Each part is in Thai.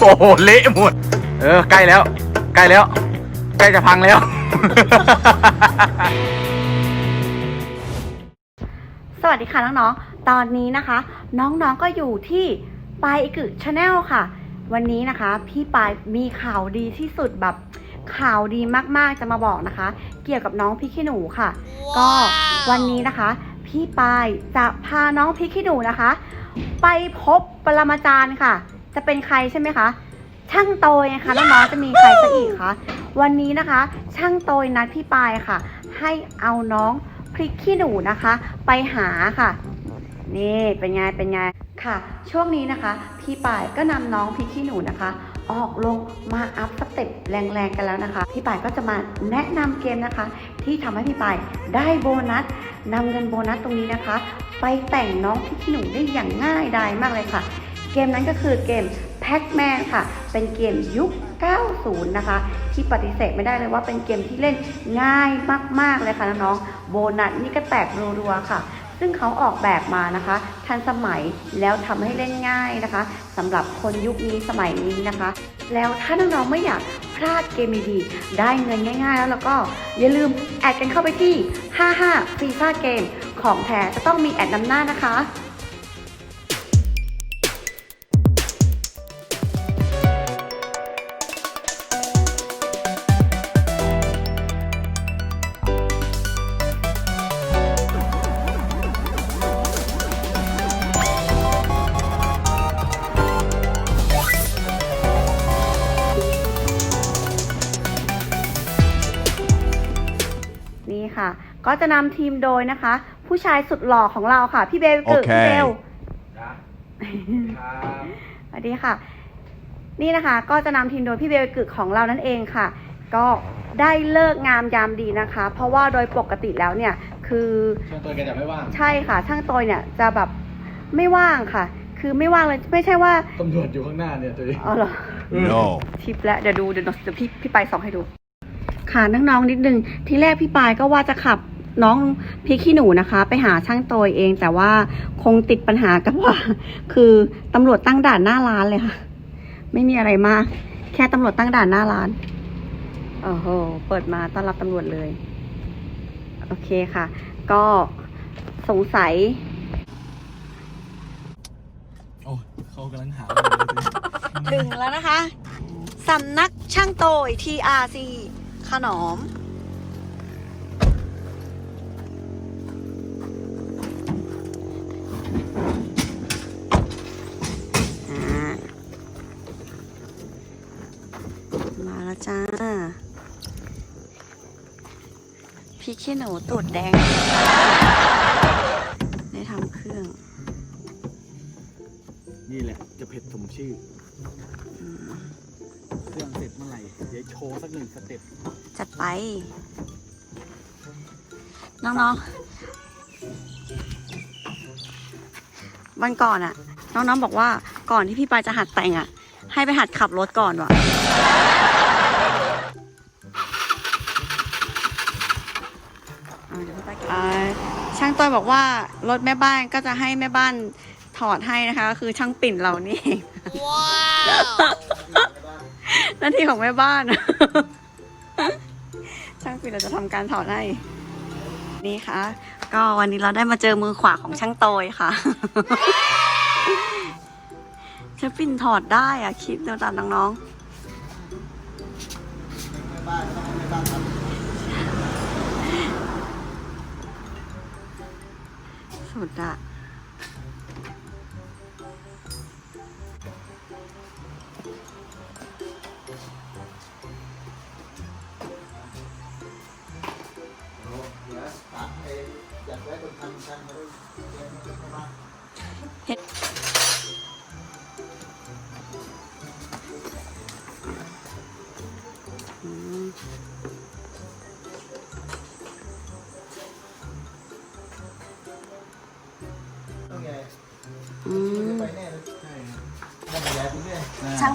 โอ้โหเละหมด เออใกล้แล้ว ใกล้แล้ว ใกล้จะพังแล้ว สวัสดีค่ะน้องๆ ตอนนี้นะคะ น้องๆก็อยู่ที่ปายอิกึชาแนลค่ะ วันนี้นะคะ พี่ปายมีข่าวดีที่สุดแบบข่าวดีมากๆจะมาบอกนะคะ เกี่ยวกับน้องพี่ขี้หนูค่ะ ก็วันนี้นะคะ พี่ปายจะพาน้องพี่ขี้หนูนะคะ ไปพบปรมาจารย์ค่ะ จะเป็นใครใช่ไหมคะ ช่างโตยนะคะน้องๆจะมีใครซะอีกคะวันนี้นะคะ ช่างโตยนัดพี่ปายค่ะ ให้เอาน้องพริกขี้หนูนะคะ ไปหาค่ะนี่เป็นไงเป็นไงค่ะ ช่วงนี้นะคะ พี่ปายก็นำน้องพริกขี้หนูนะคะ ออกลงมาอัพสเต็ปแรงๆกันแล้วนะคะ พี่ปายก็จะมาแนะนำเกมนะคะ ที่ทำให้พี่ปายได้โบนัสนำเงินโบนัสตรงนี้นะคะ ไปแต่งน้องพริกขี้หนูได้อย่างง่ายดายมากเลยค่ะ เกมนั้นก็คือเกม Pac-Man ค่ะ เป็นเกมยุค 90 นะคะ ที่ปฏิเสธไม่ได้เลยว่าเป็นเกมที่เล่นง่ายมาก ๆ เลยค่ะน้องๆโบนัสนี่ก็แตกรัวๆค่ะ ซึ่งเขาออกแบบมานะคะ ทันสมัยแล้วทำให้เล่นง่ายนะคะสำหรับคนยุคนี้สมัยนี้นะคะ แล้วถ้าน้องๆไม่อยากพลาดเกมดีๆได้เงินง่าย ๆ แล้วแล้วก็อย่าลืมแอดกันเข้าไปที่ 55ฟีฟ่าเกมของแท้จะต้องมีแอดนำหน้านะคะ ก็จะนำทีมโดยนะคะ ผู้ชายสุดหล่อของเราค่ะ พี่เบลกึโอเคพี่เบลครับสวัสดีค่ะ นี่นะคะ ก็จะนำทีมโดยพี่เบลกึของเรานั่นเองค่ะ ก็ได้เลิกงามยามดีนะคะ เพราะว่าโดยปกติแล้วเนี่ย คือช่วงตัวแกจะไม่ว่าง ใช่ค่ะ ช่างโตยเนี่ยจะแบบไม่ว่างค่ะ คือไม่ว่างเลยไม่ใช่ว่าตำรวจอยู่ข้างหน้าเนี่ยตัวเองอ๋อเหรอ No. ทิปแล้วเดี๋ยวดูเดี๋ยวเดี๋ยวพี่พี่ปายส่องให้ดูค่ะน้องๆนิดนึงทีแรกพี่ปายก็ว่าจะขับ น้องพี่ขี้หนูนะคะ ไปหาช่างโตยเอง แต่ว่าคงติดปัญหากับว่า คือตำรวจตั้งด่านหน้าร้านเลยค่ะ ไม่มีอะไรมาก แค่ตำรวจตั้งด่านหน้าร้านโอ้โหเปิดมาต้อนรับตำรวจเลย โอเคค่ะ ก็สงสัยโอ้เขากำลังหาถึงแล้วนะคะสำนักช่างโตย TRC ขนอม มาแล้วจ้า พี่ขี้หนูตูดแดงได้ทำเครื่อง นี่แหละ จะเผ็ดสมชื่อ เครื่องเสร็จเมื่อไหร่ เดี๋ยวโชว์สักหนึ่งสเต็ปจัดไป น้องๆ วันก่อนอะน้องๆ บอกว่าก่อนที่พี่ปายจะหัดแต่งอะให้ไปหัดขับรถก่อนว่ะ ช่างต้อยบอกว่ารถแม่บ้านก็จะให้แม่บ้านถอดให้นะคะก็คือช่างปิ่นเรานี่เองหน้าที่ของแม่บ้าน ช่างปิ่นเราจะทำการถอดให้ นี่ค่ะ ก็วันนี้เราได้มาเจอมือขวาของช่างโตยค่ะช่างปิ่นถอดได้อะคลิปเดียวกันน้องๆ สุด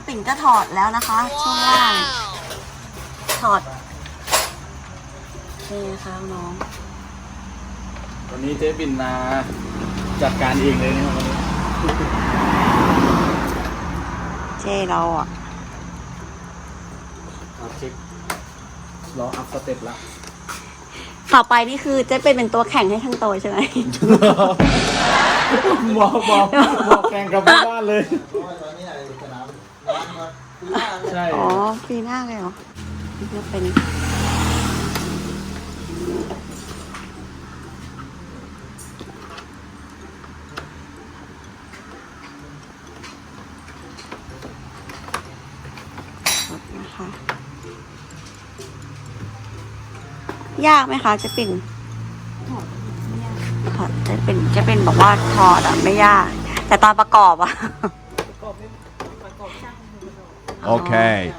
ปิ่นก็ถอดแล้วนะคะ ช่วงล่าง ถอดนี่นะคะน้อง วันนี้เจ๊บินมาจัดการเองเลยนะครับวันนี้เชเจ้เราอะ เอาเช็ครออัพสเต็ปละ ต่อไปนี่คือเจ๊เป็นเป็นตัวแข่งให้ทั้งโตใช่ไหมมองมองมองแข่งกับบ้านเลย ใช่อ๋อปีหน้าเลยเหรอนี่ก็เป็นนะคะยากไหมคะเจะปิ่นถอดจะเป็นจะเป็นบอกว่าถอดอะไม่ยาก แต่ตอนประกอบอะ Okay.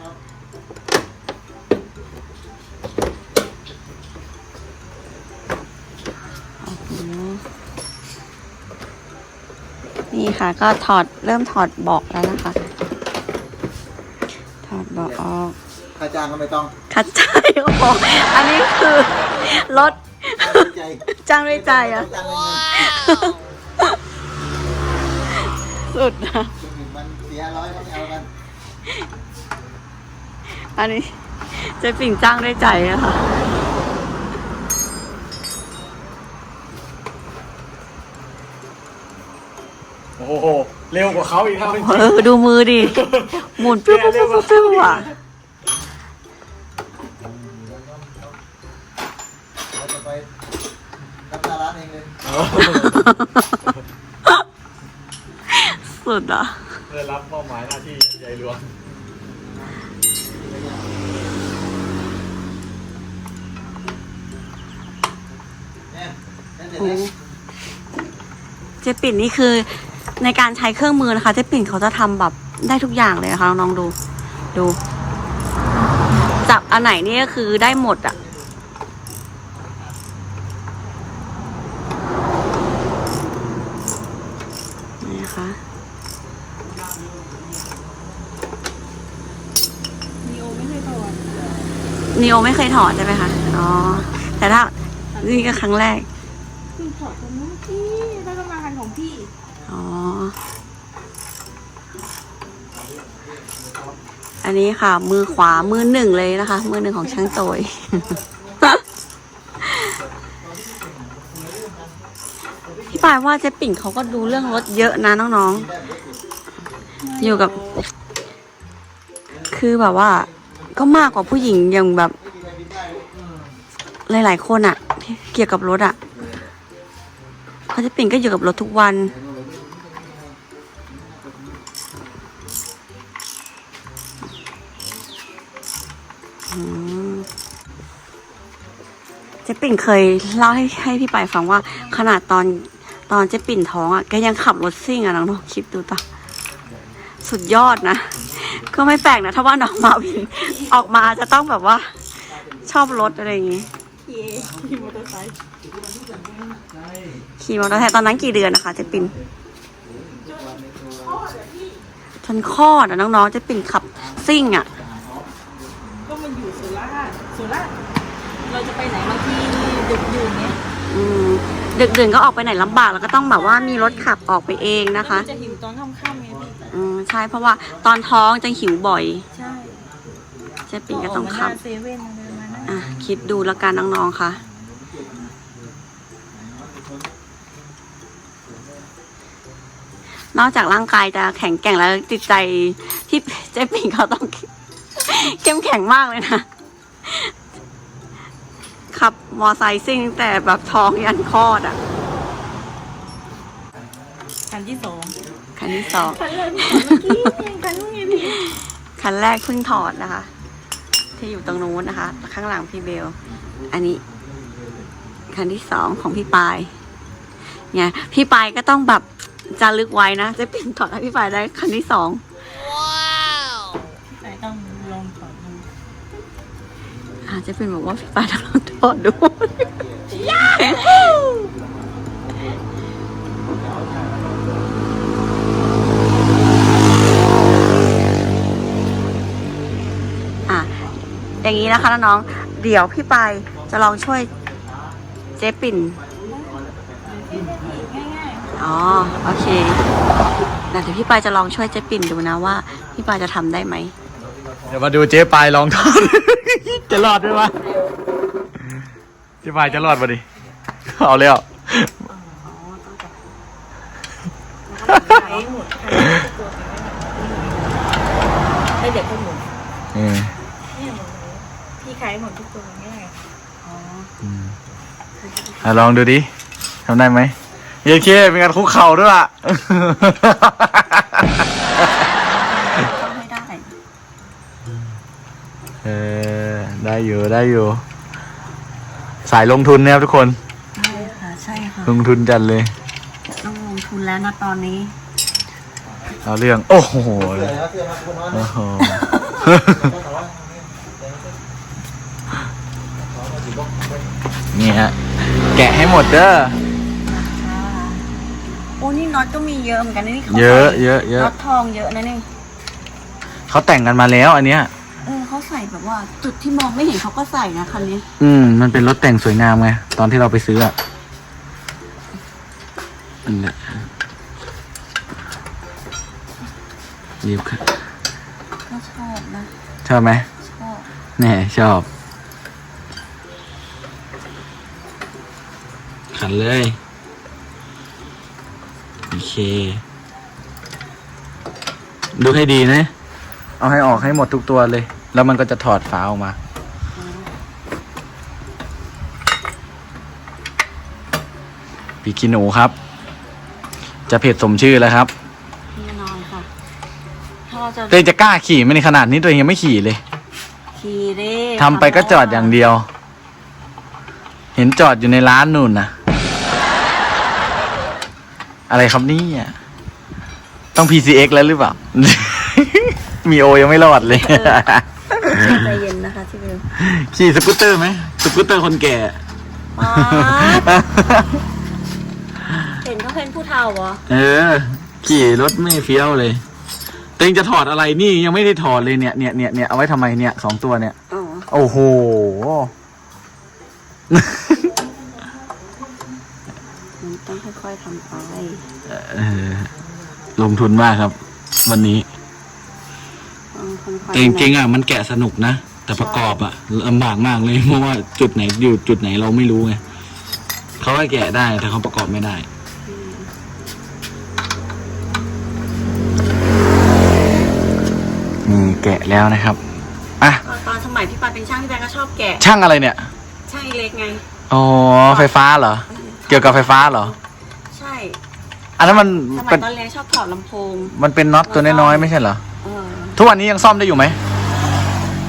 นี่ค่ะก็ถอดเริ่มถอดเบอกแล้วนะคะ ถอดเบอกออกค่าจ้างก็ไม่ต้องคัดใจโอ้โหอันนี้คือรถ ใจจ้างด้วยใจอะ จ้างด้วยเงินสุดนะถึงมันเสียร้อยก็ไม่เอากัน อันนี้เจะปิ่งจ้างด้วยใจอะค่ะโอ้โห เร็วกว่าเขาอีกครับเออดูมือดิ หมุนปิ้วปิ้วปิ้วปิ้วอะเราจะไปรับหน้าร้านเองเลยสุดอะ เพื่อรับมอบหมายหน้าที่ใหญ่หลวงเนี่ยนั่นเด็ดโอ้เลยเจ๊ปิ่นนี่คือในการใช้เครื่องมือนะคะเจ๊ปิ่นเขาจะทำแบบได้ทุกอย่างเลยนะคะน้องๆดู ดู จับอันไหนนี่ก็คือได้หมดอะ นี่นะคะ นีโอไม่เคยถอดใช่ไหมคะ อ๋อ แต่ถ้านี่ก็ครั้งแรกเพิ่งถอดของน้องพี่แล้วก็มาคันของพี่ อ๋อ อันนี้ค่ะ มือขวามือหนึ่งเลยนะคะ มือหนึ่งของช่างโตยพี่ปายว่าเจ๊ปิ่นเขาก็ดูเรื่องรถเยอะนะน้องๆ อยู่กับ คือแบบว่า ก็มากกว่าผู้หญิงอย่างแบบ หลายๆคนอะที่เกี่ยวกับรถอะเพราะเจ๊ปิ่นก็อยู่กับรถทุกวัน เจ๊ปิ่นเคยเล่าให้ให้พี่ไปายฟังว่า ขนาดตอนตอนเจ๊ปิ่นท้องอะแกยังขับรถซิ่งอะน้องๆคิดดูต่ะสุดยอดนะ ก็ไม่แปลกนะ ถ้าว่าน้องมาวิน ออกมาจะต้องแบบว่า ชอบรถอะไรอย่างงี้ ขี่ขี่มอเตอร์ไซค์ขี่มอเตอร์ไซค์ตอนนั้นกี่เดือนนะคะเจ๊ปิ่นจนคลอดอะน้องๆเจ๊ปิ่นขับซิ่งอะ ก็มาอยู่สุราษฎร์สุราษฎร์เราจะไปไหนบางทีดึกอยู่เนี้ยอืมดึกดื่นก็ออกไปไหนลำบากแล้วก็ต้องแบบว่ามีรถขับออกไปเองนะคะแล้วมัจะหิวตอนค่ำๆไงพี่ อืมใช่เพราะว่าตอนท้องจะหิวบ่อยใช่เจ๊ปิ่นก็ต้องมาหขับน้าเซเว่นมาเดินมานะอะ คิดดูแล้วกันน้องๆค่ะ นอกจากร่างกายจะแข็งแกร่งแล้วจิตใจที่เจ๊ปิ่นเขาต้อง เข้มแข็งมากเลยนะ ขับมอไซค์ซิ่งตั้งแต่แบบท้องยันคลอดอะ คันที่สองคั นที่สองคันแรกที่เมื่อกี้คันนู้นไงพี่คันแรกเพิ่งถอดนะคะ ที่อยู่ตรงนู้นนะคะ ข้างหลังพี่เบล อันนี้ คันที่สองของพี่ปายเนี่ยพี่ปายก็ต้องแบบจารึกไว้นะเจะปิ่นถอดให้พี่ปายได้คันที่สองไหนต้องลองถอดดูอ่าเจะปิ่นบอกว่าพี่ปายต้องลองถอดดู อย่างนี้นะคะน้องๆเดี๋ยวพี่ปายจะลองช่วยเจ๊ปิ่นง่ายอ๋อ โอเคนแต่เดี๋ยวพี่ปายจะลองช่วยเจ๊ปิ่นดูนะว่า พี่ปายจะทำได้ไหม เดี๋ยวมาดูเจ๊ปายลองทอด จะรอดไหมวะเจ๊ปายจะรอดปะดิ เอาแล้ว ให้เด็กก็หมุนเออเนี่ยหมุนพี่ ขายหมดทุกตัวง่ายอะลองดูดิทำได้ไหมเย้เคเป็นการคุกเข่าด้วยอะ ต้องให้ได้เออได้อยู่ได้อยู่ สายลงทุนนะครับทุกคน ใช่ค่ะใช่ค่ะลงทุนจัดเลย ต้องลงทุนแล้วนะตอนนี้เอาเรื่อง โอ้โหเสื้อนะเสื้อมาคุณน้อยโอ้นะโห ต้องถามว่า นี่ฮะแกะให้หมดเด้อโอ้นี่น็อตก็มีเยอะเหมือนกันนะนี่ขาเยอะใส่เยอะเยอะน็อตทองเยอะนะเนี่ยเขาแต่งกันมาแล้วอันเนี้ยเออเขาใส่แบบว่าจุดที่มองไม่เห็นเขาก็ใส่นะคันนี้ อืม มันเป็นรถแต่งสวยงามไงตอนที่เราไปซื้ออะอันเนี้ยหยิบค่ะก็ชอบนะ ชอบไหมชอบแน่ชอบ ขันเลย โอเค ดูให้ดีนะ เอาให้ออกให้หมดทุกตัวเลย แล้วมันก็จะถอดฝาออกมา ปีกินหนูครับ จะเผ็ดสมชื่อแล้วครับแน่นอนค่ะถ้าเราจะตัวเองจะกล้าขี่ไหมในขนาดนี้ตัวเองยังไม่ขี่เลย ขี่เด้ทำไปก็จอดอย่างเดียว เห็นจอดอยู่ในร้านนู่นนะ อะไรครับเนี่อะต้อง PCX แล้วหรือเปล่า มีโอยังไม่รอดเลย ใจเย็นนะคะที่เบลขี่สกูตเตอร์ไหมสกูตเตอร์คนแก่ ป๊าดเห็นเขาเป็นผู้เฒ่าเหรอเออ ขี่รถไม่เฟี้ยวเลยเต็งจะถอดอะไรนี่ยังไม่ได้ถอดเลยเนี่ยเนี่ยเนี่ยเนี่ยเอาไว้ทำไมเนี่ยสองตัวเนี่ย อ๋อ โอ้โหมัน ต้องค่อยๆทำไป เออลงทุนมากครับ วันนี้ต้องค่อยๆแต่จริงๆอะมันแกะสนุกนะ แต่ประกอบอะลำบากมากเลยเพราะว่าจุดไหนอยู่จุดไหนเราไม่รู้ไงเขาก็แกะได้แต่เขาประกอบไม่ได้นี่แกะแล้วนะครับอะตอนสมัยพี่ปานเป็นช่างพี่ปานก็ชอบแกะ ช่างอะไรเนี่ย ช่างอิเล็กไง อ๋อ ไฟฟ้าเหรอ เกี่ยวกับไฟฟ้าเหรอ ใช่อันนั้นมันสมัเป็ยนตอนเรียนชอบถอดลำโพง มันเป็นน็อตตัวน้อยๆไม่ใช่เหรอ เออทุกวันนี้ยังซ่อมได้อยู่ไหม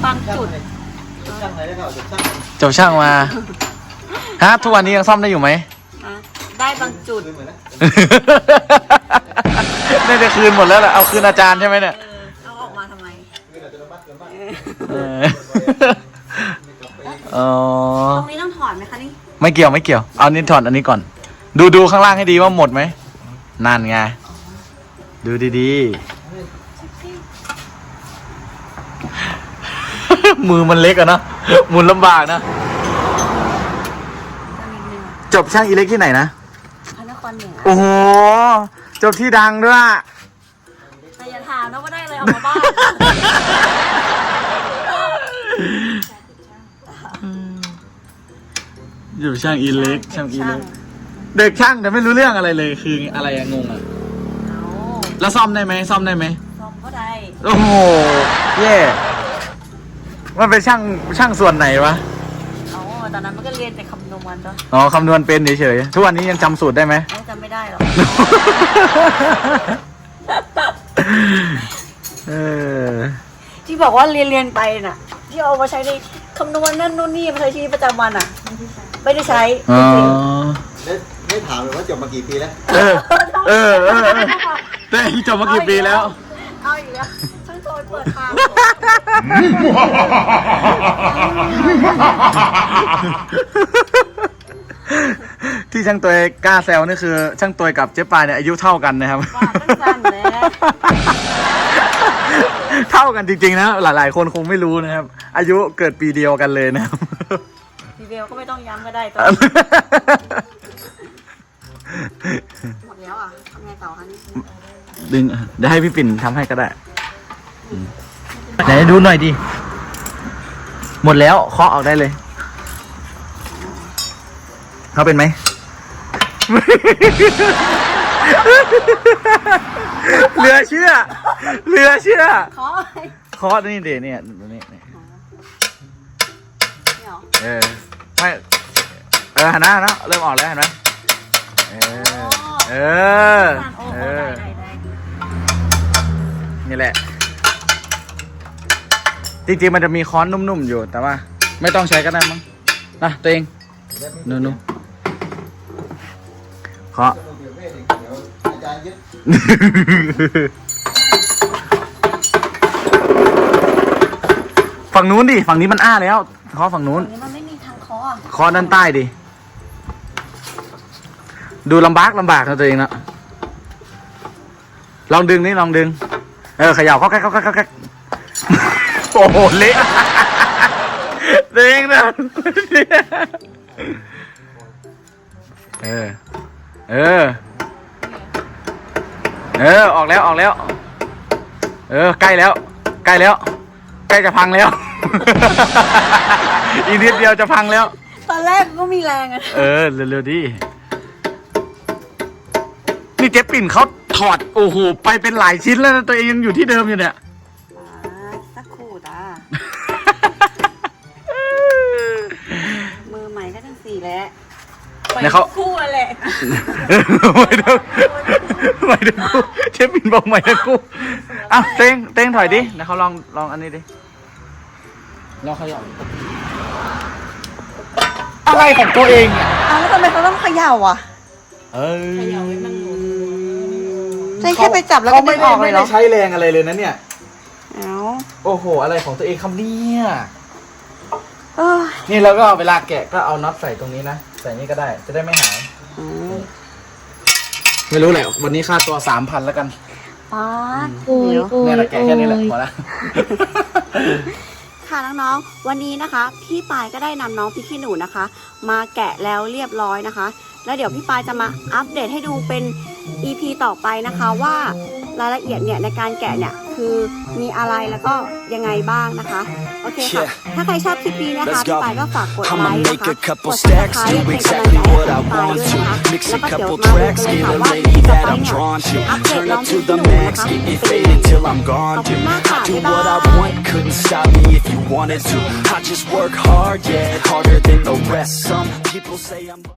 บางจุดช่างไหนได้เปล่าจุดช่างเจ้าช่างมาฮะทุกวันนี้ยังซ่อมได้อยู่ไหม นะได้บางจุดคือเหมือนนะน่าจะคืนหมดแล้วแหละเอาคืนอาจารย์ใช่ไหมเนี่ยเออเอาออกมาทำไมคืออัตโนมัติอัตโนมัติเอออ๋อตรงนี้ต้องถอดไหมคะนี่ ไม่เกี่ยวไม่เกี่ยว เอานี้ถอดอันนี้ก่อน ดูดูข้างล่างให้ดีว่าหมดไหมนั่นไง ดูดีๆ มือมันเล็กอะเนอะหมุนลำบากนะก็นิดนึงจบช่างอิเล็กที่ไหนนะพระนครเหนือโอ้โห จบที่ดังด้วยอะแต่อย่าถามนะว่าได้อะไรออกมาบ้าง อยู่ช่างอิเล็กช่างอิเล็กเด็กช่างแต่ไม่รู้เรื่องอะไรเลยคืออะไรอะงงอะเอาแล้วซ่อมได้ไหมซ่อมได้ไหมซ่อมก็ได้โอ้โหเย่มันเป็นช่างช่างส่วนไหนวะเอาตอนนั้นมันก็เรียนแต่คำนวณจ้ะอ๋อคำนวณเป็นเฉยๆทุกวันนี้ยังจำสูตรได้ไหมไม่จำไม่ได้หรอกเออที่บอกว่าเรียนเรียนไปน่ะ ที่เอามาใช้ในคำนวณนั่นนู่นนี่มาใช้ชีวิตประจำวันอะ ไม่ได้ใช้อ๋อได้ได้ถามเลยว่าจบมากี่ปีแล้ว เออเออเออเออเต้จบมากี่ปีแล้ว เอาอีกแล้วช่างโซนเปิดทางที่ช่างตัวกล้าแซวนี่คือ ช่างตัวกับเจ๊ปายเนี่ยอายุเท่ากันนะครับ ว่าสั้นๆเลยเท่ากันจริงๆนะ หลายๆ คนคงไม่รู้นะครับ อายุเกิดปีเดียวกันเลยนะครับที เดียวก็ไม่ต้องย้ำก็ได้ตัวหมดแล้วอะทำไงต่อคะนี่ดึงเดี๋ยวให้พี่ปิ่นทำให้ก็ได้อืมไหนดูหน่อยดิ หมดแล้วเคาะออกได้เลยเขาเป็นไหม เหลือเชื่อ เหลือเชื่อ ขอเคาะนี่เดี๋ยวเนี่ยตรงนี้นี่เดี๋ยวเออ ไม่เออหันหน้านะเริ่มออกแล้วเห็นไหมเออเออเออนี่แหละ จริงๆมันจะมีค้อนนุ่มๆอยู่แต่ว่า ไม่ต้องใช้ก็ได้มั้งนะตัวเองนู่นๆเคาะฝั่งนู้นดิ ฝั่งนี้มันอ้าแล้วเคาะฝั่งนู้น คอด้านใต้ดิ ดูลำบากลำบากนะตัวเองนะลองดึงนี่ลองดึง เออเขย่าเขาแก๊กเขาแก๊กเขาแก๊กโอ้โหเละตัวเองนะเออ เออ เออ ออกแล้วออกแล้ว เออ ใกล้แล้ว ใกล้แล้ว ใกล้จะพังแล้ว อีกนิดเดียวจะพังแล้ว ตอนแรกก็มีแรงอะเออ เร็วๆดินี่เจ๊ปิ่นเขาถอด โอ้โห ไปเป็นหลายชิ้นแล้วนะตัวเองยังอยู่ที่เดิมอยู่เนี่ยอ่าสักครู่ตามือใหม่ก็ทั้งสี่แล้วเนี่ยเขา คู่อะไรไม่ต้องไม่ต้องกูเชฟปิ่นบอกไม่ต้องกูอะเต้งเต้งถอยดิเดี๋ยวเขาลองลองอันนี้ดิลองขยับ อะไรของตัวเองเนี่ยอ้าวแล้วทำไมเขาต้องเขย่าอะ เออเขย่าไว้มันหมุนใช่แค่ไปจับแล้วก็ดึงออกเลยเหรอไม่ได้ใช้แรงอะไรเลยนะเนี่ย เอ้าโอ้โห อะไรของตัวเองคำเนี่ยเออนี่แล้วก็เวลาแกะก็เอาน็อตใส่ตรงนี้นะ ใส่นี่ก็ได้ จะได้ไม่หาย อืมไม่รู้แหละ วันนี้ค่าตัวสามพันแล้วกันป๊าดเดี๋ยวเนี่ยแหละแกะแค่นี้แหละพอละ ค่ะน้องๆ วันนี้นะคะ พี่ปายก็ได้นำน้องพี่ขี้หนูนะคะ มาแกะแล้วเรียบร้อยนะคะ แล้วเดี๋ยวพี่ปายจะมาอัปเดตให้ดูเป็น EP ต่อไปนะคะว่า รายละเอียดเนี่ยในการแกะเนี่ยคือมีอะไรแล้วก็ยังไงบ้างนะคะ โอเคค่ะ ถ้าใครชอบคลิปนี้นะคะ Let's พี่ go. ปายก็ฝากกดไล I'ma ค์ make นะคะ a couple กด stacks, subscribe do เป็น exactly กำลังใจ what I ให้พี่ปาย want ด้วยนะคะ to. Mix แล้ว a ก็เดี๋ยว couple มาดู tracks, กันเลย get ค่ะ a ว่า lady ต่อ that ไป I'm เนี่ย drawn to. อัปเดต Turn น้อง up พริ to กขี้ the หนูนะ max, คะ getting เป็นยัง faded ไง till I'm gone, ขอบคุณ dude. มากค่ะ Do บ๊าย what บา I ย want, couldn't stop me if you wanted to. I just work hard, yeah, harder than the rest. Some people say I'm